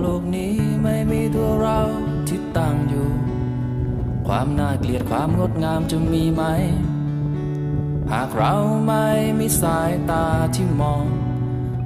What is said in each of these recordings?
โลกนี้ไม่มีตัวเราที่ตั้งอยู่ ความน่าเกลียดความงดงามจะมีไหม หากเราไม่มีสายตาที่มอง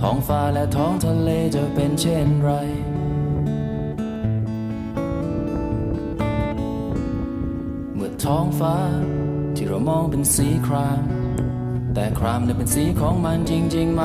ท้องฟ้าและท้องทะเลจะเป็นเช่นไรเมื่อท้องฟ้าที่เรามองเป็นสีคราม แต่ครามนั้นเป็นสีของมันจริงๆไหม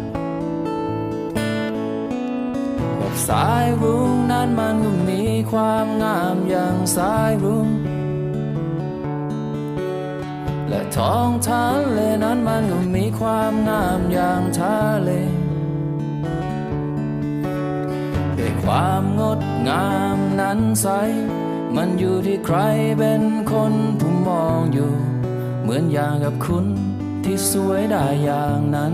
บสายรุ้งนั้นมันก็มีความงามอย่างสายรุ้งและท้องทะเลนั้นมันก็มีความงามอย่างทะเลด้วยความงดงามนั้นใส มันอยู่ที่ใครเป็นคนผู้มองอยู่ เหมือนอย่างกับคุณที่สวยได้อย่างนั้น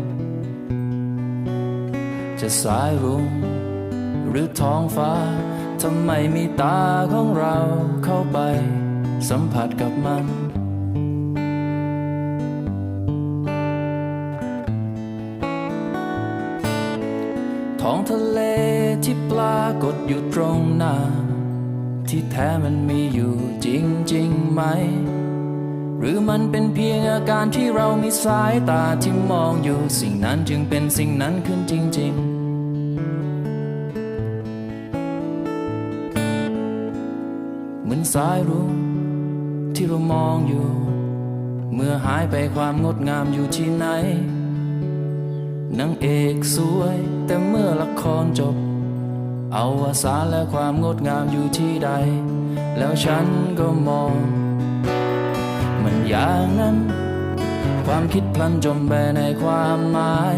จะสายรุ้งหรือท้องฟ้า ทำไมมีตาของเราเข้าไป สัมผัสกับมัน ท้องทะเลที่ปรากฏอยู่ตรงหน้า ที่แท้มันมีอยู่จริงๆไหม หรือมันเป็นเพียงอาการที่เรามีสายตาที่มองอยู่สิ่งนั้นจึงเป็นสิ่งนั้นขึ้นจริง ๆเหมือนสายรุ้งที่เรามองอยู่ เมื่อหายไปความงดงามอยู่ที่ไหนนางเอกสวย แต่เมื่อละครจบ เอาวสารและความงดงามอยู่ที่ใด แล้วฉันก็มอง มันอย่างนั้น ความคิดพลันจมไปในความหมาย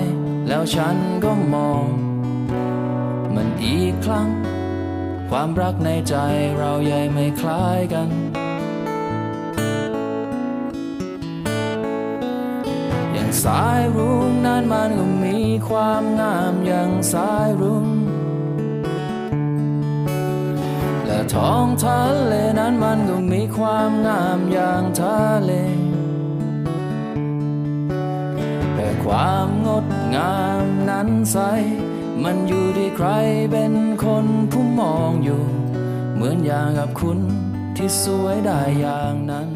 แล้วฉันก็มอง มันอีกครั้ง ความรักในใจเราใหญ่ไม่คล้ายกัน อย่างสายรุ้งนั้นมันก็มีความงามอย่างสายรุ้ง ท้องทะเลนั้นมันก็มีความงามอย่างทะเล แต่ความงดงามนั้นใส มันอยู่ที่ใครเป็นคนผู้มองอยู่ เหมือนอย่างกับคุณที่สวยได้อย่างนั้น